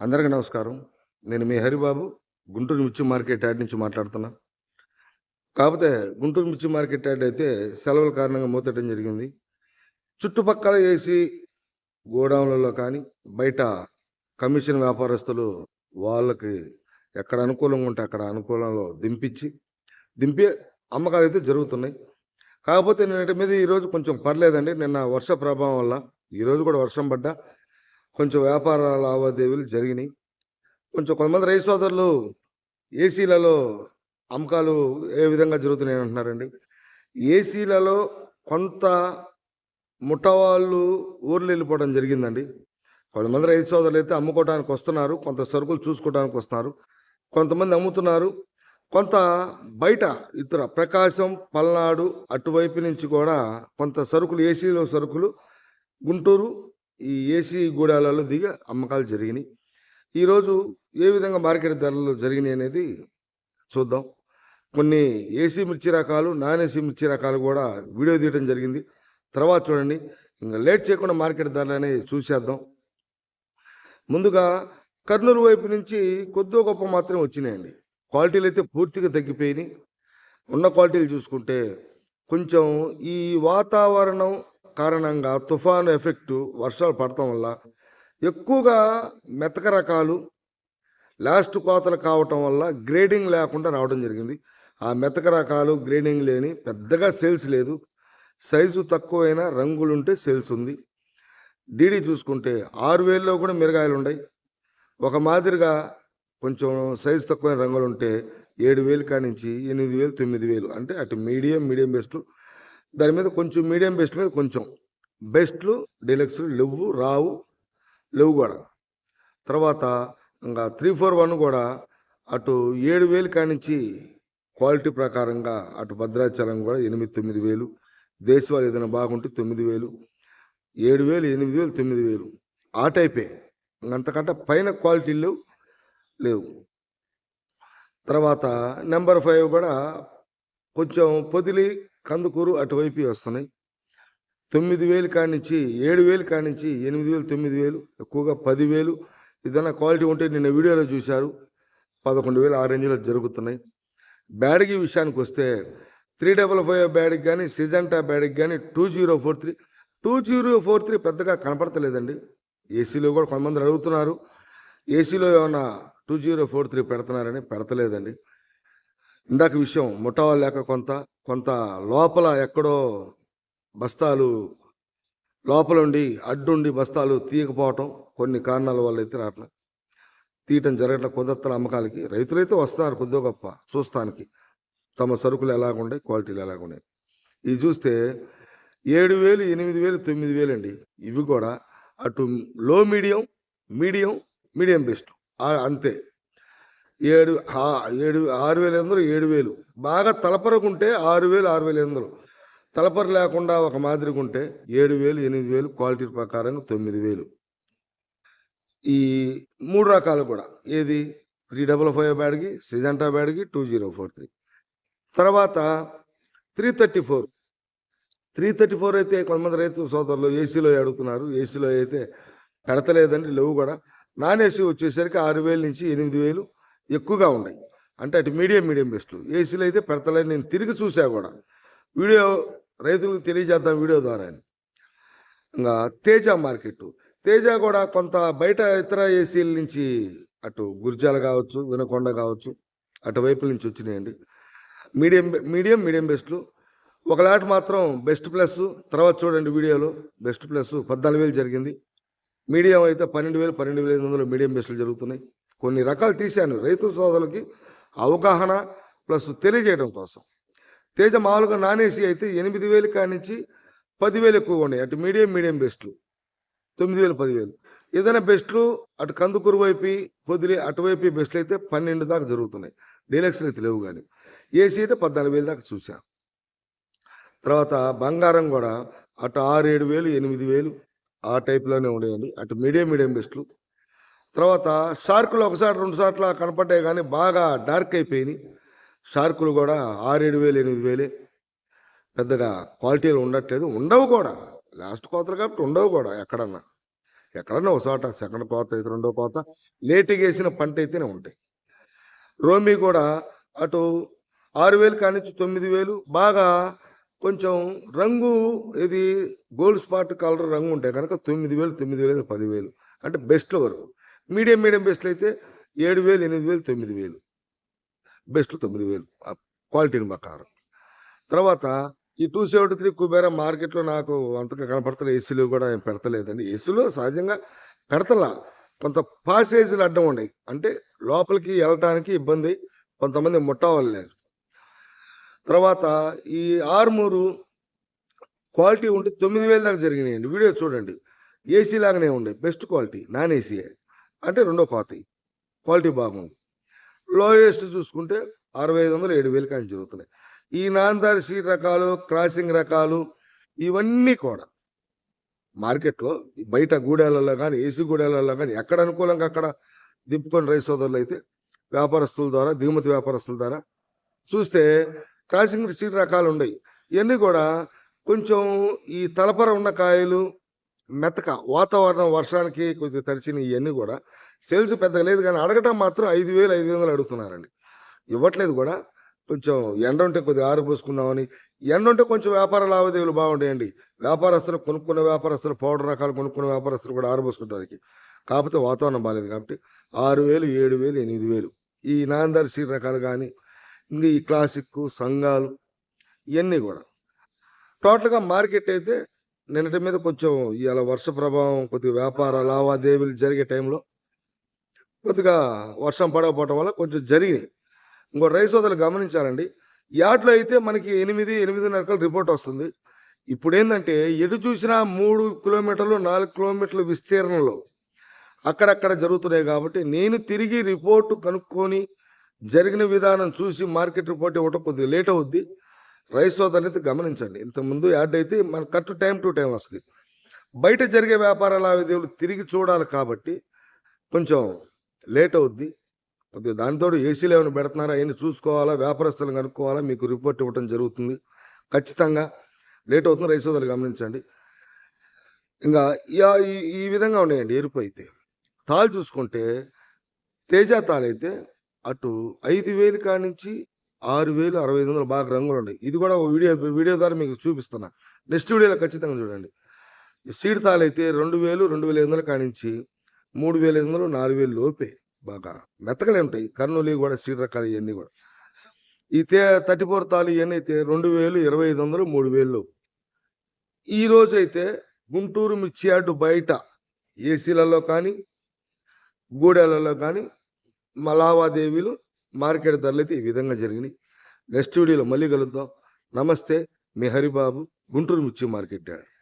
అందరికీ నమస్కారం. నేను మీ హరిబాబు గుంటూరు మిర్చి మార్కెట్ యార్డ్ నుంచి మాట్లాడుతున్నా. కాకపోతే గుంటూరు మిర్చి మార్కెట్ యార్డ్ అయితే సెలవుల కారణంగా మూతటం జరిగింది. చుట్టుపక్కల వేసి గోడౌన్లలో కానీ బయట కమిషన్ వ్యాపారస్తులు వాళ్ళకి ఎక్కడ అనుకూలంగా ఉంటే అక్కడ అనుకూలంలో దింపించి దింపి అమ్మకాలు అయితే జరుగుతున్నాయి. కాకపోతే నిన్నటి మీద ఈరోజు కొంచెం పర్లేదండి. నిన్న వర్ష ప్రభావం వల్ల ఈరోజు కూడా వర్షం పడ్డా కొంచెం వ్యాపార లావాదేవీలు జరిగినాయి. కొంచెం కొంతమంది రైతు సోదరులు ఏసీలలో అమ్మకాలు ఏ విధంగా జరుగుతున్నాయి అంటున్నారండి. ఏసీలలో కొంత ముఠవాళ్ళు ఊర్లు వెళ్ళిపోవడం జరిగిందండి. కొంతమంది రైతు సోదరులు అయితే అమ్ముకోవడానికి వస్తున్నారు. కొంత సరుకులు చూసుకోవడానికి వస్తున్నారు. కొంతమంది అమ్ముతున్నారు. కొంత బయట ఇతర ప్రకాశం పల్నాడు అటువైపు నుంచి కూడా కొంత సరుకులు ఏసీలో సరుకులు గుంటూరు ఈ ఏసీ గూడాలలో దిగి అమ్మకాలు జరిగినాయి. ఈరోజు ఏ విధంగా మార్కెట్ ధరలు జరిగినాయి అనేది చూద్దాం. కొన్ని ఏసీ మిర్చి రకాలు నాన్ ఏసీ మిర్చి రకాలు కూడా వీడియో తీయడం జరిగింది. తర్వాత చూడండి. ఇంకా లేట్ చేయకుండా మార్కెట్ ధరలు అనేవి చూసేద్దాం. ముందుగా కర్నూలు వైపు నుంచి కొద్దో గొప్ప మాత్రమే వచ్చినాయండి. క్వాలిటీలు అయితే పూర్తిగా తగ్గిపోయినాయి. ఉన్న క్వాలిటీలు చూసుకుంటే కొంచెం ఈ వాతావరణం కారణంగా తుఫాను ఎఫెక్టు వర్షాలు పడటం వల్ల ఎక్కువగా మెతక రకాలు లాస్ట్ కోతలు కావటం వల్ల గ్రేడింగ్ లేకుండా రావడం జరిగింది. ఆ మెతక రకాలు గ్రేడింగ్ లేని పెద్దగా సేల్స్ లేదు. సైజు తక్కువైన రంగులుంటే సేల్స్ ఉంది. డీడీ చూసుకుంటే ఆరు వేలలో కూడా మిరగాయలు ఉన్నాయి ఒక మాదిరిగా కొంచెం సైజు తక్కువైన రంగులు ఉంటే ఏడు వేలు కానించి ఎనిమిది వేలు తొమ్మిది వేలు అంటే అటు మీడియం మీడియం బెస్ట్ దాని మీద కొంచెం మీడియం బెస్ట్ మీద కొంచెం. బెస్ట్లు డీలక్స్లు లెవ్వు రావు లేవు కూడా. తర్వాత ఇంకా త్రీ ఫోర్ వన్ కూడా అటు ఏడు వేలు కానించి క్వాలిటీ ప్రకారంగా అటు భద్రాచలం కూడా ఎనిమిది తొమ్మిది వేలు. దేశవాళీ ఏదైనా బాగుంటే తొమ్మిది వేలు. ఏడు వేలు ఎనిమిది వేలు తొమ్మిది వేలు. ఆ టైపే. అంతకంటే పైన క్వాలిటీలు లేవు. తర్వాత నెంబర్ ఫైవ్ కూడా కొంచెం పొదిలి కందుకూరు అటువైపు వస్తున్నాయి. తొమ్మిది వేలు కానించి ఏడు వేలు కానించి ఎనిమిది వేలు తొమ్మిది వేలు ఎక్కువగా పదివేలు ఏదైనా క్వాలిటీ ఉంటే నిన్న వీడియోలో చూశారు. పదకొండు వేలు ఆ రేంజ్లో జరుగుతున్నాయి. బ్యాడ్కి విషయానికి వస్తే త్రీ డబల్ ఫైవ్ బ్యాడ్కి కానీ సిజంటా బ్యాడ్కి కానీ two zero four three two zero four three పెద్దగా కనపడతలేదండి. ఏసీలో కూడా కొంతమంది అడుగుతున్నారు. ఏసీలో ఏమన్నా టూ జీరో ఫోర్ త్రీ పెడుతున్నారని పెడతలేదండి. ఇందాక విషయం ముఠా లేక కొంత కొంత లోపల ఎక్కడో బస్తాలు లోపల ఉండి అడ్డుండి బస్తాలు తీయకపోవటం కొన్ని కారణాల వల్ల అయితే రావట్లే. తీయటం జరగట్ల కుదత్తల అమ్మకాలకి రైతులైతే వస్తున్నారు కొద్దో గొప్ప చూస్తానికి. తమ సరుకులు ఎలాగుండే క్వాలిటీలు ఎలాగున్నాయి. ఇవి చూస్తే ఏడు వేలు ఎనిమిది వేలు తొమ్మిది వేలు అండి ఇవి కూడా అటు లో మీడియం మీడియం మీడియం బెస్ట్. అంతే. ఏడు ఏడు ఆరు వేల ఎనిమిది ఏడు వేలు. బాగా తలపరకుంటే ఆరు వేలు ఆరు వేల ఎనిమిది వందలు. తలపర లేకుండా ఒక మాదిరిగా ఉంటే ఏడు వేలు ఎనిమిది వేలు క్వాలిటీ ప్రకారంగా తొమ్మిది వేలు. ఈ మూడు రకాలు కూడా. ఏది? త్రీ డబల్ ఫైవ్ బ్యాడ్కి సిజంటా బ్యాడ్కి టూ జీరో ఫోర్ త్రీ. తర్వాత three thirty four. Three thirty four అయితే కొంతమంది రైతు సోదరులు ఏసీలో అడుగుతున్నారు ఏసీలో అయితే పెడతలేదండి లేవు కూడా. నాన్ ఏసీ వచ్చేసరికి ఆరు వేల నుంచి ఎనిమిది వేలు. ఎక్కువగా ఉన్నాయి. అంటే అటు మీడియం మీడియం బెస్ట్లు ఏసీలు అయితే పెడతలేని నేను తిరిగి చూసా కూడా. వీడియో రైతులకు తెలియజేద్దాం వీడియో ద్వారా ఇంకా తేజ మార్కెట్. తేజ కూడా కొంత బయట ఇతర ఏసీల నుంచి అటు గుర్జాల కావచ్చు వినకొండ కావచ్చు అటువైపుల నుంచి వచ్చినాయండి. మీడియం మీడియం మీడియం బెస్ట్లు ఒక లాట్ మాత్రం బెస్ట్ ప్లస్. తర్వాత చూడండి వీడియోలో. Best plus. పద్నాలుగు వేలు జరిగింది. మీడియం అయితే పన్నెండు వేలు పన్నెండు వేల ఐదు వందలు మీడియం బెస్ట్లు జరుగుతున్నాయి. కొన్ని రకాలు తీశాను. రైతు సోదరులకి అవగాహన ప్లస్ తెలియజేయడం కోసం. తేజ మామూలుగా నాన్ ఏసీ అయితే ఎనిమిది వేలు కానించి పదివేలు ఎక్కువ ఉన్నాయి. అటు మీడియం మీడియం బెస్ట్లు. తొమ్మిది వేలు పదివేలు ఏదైనా బెస్ట్లు అటు కందుకూరు వైపు పొదిలి అటువైపు బెస్ట్లు అయితే పన్నెండు దాకా జరుగుతున్నాయి. డీలక్స్లు అయితే లేవు కానీ. ఏసీ అయితే పద్నాలుగు వేలు దాకా చూశాను తర్వాత బంగారం కూడా అటు ఆరు ఏడు వేలు ఎనిమిది వేలు ఆ టైప్లోనే ఉండేయండి. అటు మీడియం మీడియం బెస్ట్లు. తర్వాత షార్కులు ఒకసారి రెండు సార్లు కనపడ్డాయి కానీ బాగా డార్క్ అయిపోయినాయి. షార్కులు కూడా ఆరేడు వేలు ఎనిమిది వేలే. పెద్దగా క్వాలిటీలు ఉండట్లేదు. ఉండవు కూడా. లాస్ట్ కోతలు కాబట్టి ఉండవు కూడా ఎక్కడన్నా. ఎక్కడన్నా ఒకసోట సెకండ్ కోత అయితే రెండో కోత లేటుగా వేసిన పంట అయితేనే ఉంటాయి. రోమి కూడా అటు ఆరు వేలు కానించి తొమ్మిది వేలు బాగా కొంచెం రంగు ఇది గోల్డ్ స్పాట్ కలర్ రంగు ఉంటాయి కనుక తొమ్మిది వేలు తొమ్మిది వేలు పదివేలు అంటే బెస్ట్లో వరకు. మీడియం మీడియం బెస్ట్లు అయితే ఏడు వేలు ఎనిమిది వేలు తొమ్మిది వేలు. బెస్ట్ తొమ్మిది వేలు. క్వాలిటీని ప్రకారం తర్వాత ఈ టూ సెవెంటీ త్రీ కుబేరా మార్కెట్లో నాకు అంతగా కనపడతలేదు ఏసీలు కూడా ఏం పెడతలేదండి. ఏసీలో సహజంగా పెడతలా. కొంత పాసేజీలు అడ్డం ఉన్నాయి. అంటే లోపలికి వెళ్ళటానికి ఇబ్బంది. కొంతమంది ముట్టవలేరు తర్వాత ఈ ఆర్మూరు క్వాలిటీ ఉంటే తొమ్మిది వేల దాకా జరిగినాయండి. వీడియో చూడండి. ఏసీ లాగానే ఉండే. Best quality. నాన్ ఏసీ అంటే రెండో కోతి క్వాలిటీ బాగుంది లోయెస్ట్ చూసుకుంటే అరవై ఐదు వందలు ఏడు వేలు కానీ జరుగుతున్నాయి. ఈ నాందారి సీట్ రకాలు క్రాసింగ్ రకాలు ఇవన్నీ కూడా మార్కెట్లో బయట గూడెలలో కానీ ఏసీ గూడెలలో కానీ ఎక్కడ అనుకూలంగా అక్కడ దింపుకొని రైస్ సోదరులు అయితే వ్యాపారస్తుల ద్వారా దిగుమతి వ్యాపారస్తుల ద్వారా చూస్తే క్రాసింగ్ సీట్ రకాలు ఉన్నాయి ఇవన్నీ కూడా కొంచెం ఈ తలపర ఉన్న కాయలు మెత్తక వాతావరణం వర్షానికి కొంచెం తడిచిన ఇవన్నీ కూడా సేల్స్ పెద్దగా లేదు కానీ అడగటం మాత్రం ఐదు వేలు ఐదు వందలు అడుగుతున్నారండి. ఇవ్వట్లేదు కూడా. కొంచెం ఎండ ఉంటే కొద్దిగా ఆరిపోసుకుందామని ఎండ ఉంటే కొంచెం వ్యాపార లావాదేవీలు బాగుంటాయండి. వ్యాపారస్తులు కొనుక్కున్న వ్యాపారస్తులు పౌడర్ రకాలు కొనుక్కున్న వ్యాపారస్తులు కూడా ఆరబోసుకుంటానికి కాకపోతే వాతావరణం బాగాలేదు కాబట్టి ఆరు వేలు ఏడు వేలు ఎనిమిది వేలు. ఈ నాందర్ సీట్ రకాలు కానీ ఇంకా ఈ క్లాసిక్ సంఘాలు ఇవన్నీ కూడా. టోటల్గా మార్కెట్ అయితే నిన్నటి మీద కొంచెం ఇవాళ వర్ష ప్రభావం కొద్దిగా వ్యాపార లావాదేవీలు జరిగే టైంలో కొద్దిగా వర్షం పడకపోవటం వల్ల కొంచెం జరిగినాయి. ఇంకో రైస్ సోదరులు గమనించాలండి యాట్లో అయితే మనకి ఎనిమిది ఎనిమిదిన్నర రిపోర్ట్ వస్తుంది. ఇప్పుడు ఏంటంటే ఎటు చూసినా మూడు కిలోమీటర్లు నాలుగు కిలోమీటర్ల విస్తీర్ణంలో అక్కడక్కడ జరుగుతున్నాయి కాబట్టి నేను తిరిగి రిపోర్టు కనుక్కొని జరిగిన విధానం చూసి మార్కెట్ రిపోర్ట్ ఇవ్వటం కొద్దిగా లేట్ అవుద్ది. రైస్ అనేది అయితే గమనించండి. ఇంతకుముందు యాడ్ అయితే మన కరెక్ట్ టైం టు టైం వస్తుంది. బయట జరిగే వ్యాపార లావాదేవీలు తిరిగి చూడాలి కాబట్టి కొంచెం లేట్ అవుద్ది. కొద్దిగా దానితో ఏసీలు ఏమైనా పెడుతున్నారా? అవన్నీ చూసుకోవాలా? వ్యాపారస్తులను కనుక్కోవాలా? మీకు రిపోర్ట్ ఇవ్వడం జరుగుతుంది. ఖచ్చితంగా లేట్ అవుతుంది. రైస్ సోదరులు గమనించండి. ఇంకా ఈ ఈ విధంగా ఉన్నాయండి. ఎరుపు అయితే. తాళ్ళు చూసుకుంటే తేజ తాళైతే అటు ఐదు వేలు కానించి నుంచి ఆరు వేలు అరవై ఐదు వందలు బాగా రంగులు ఉన్నాయి ఇది కూడా ఒక వీడియో వీడియో ద్వారా మీకు చూపిస్తున్నా. నెక్స్ట్ వీడియోలో ఖచ్చితంగా చూడండి. సీడ్ తాళ్ళు అయితే రెండు వేలు రెండు వేల ఐదు వందలు కాడి నుంచి మూడు వేల ఐదు వందలు నాలుగు వేలు లోపే బాగా మెత్తకలే ఉంటాయి. కర్నూలు కూడా సీడ్ రకాలు ఇవన్నీ కూడా. ఈ తే థర్టీ ఫోర్ తాలు ఇవన్నీ అయితే రెండు వేలు ఇరవై ఐదు వందలు మూడు వేలు ఈరోజు అయితే గుంటూరు మిర్చి యార్డు బయట ఏసీలలో కానీ గూడెలలో కానీ మలావాదేవీలు లావాదేవీలు మార్కెట్ ధరలు ఈ విధంగా జరిగినాయి. నెక్స్ట్ వీడియోలో మళ్ళీ కలుద్దాం. నమస్తే మీ హరిబాబు గుంటూరు మిర్చి మార్కెట్ యార్డ్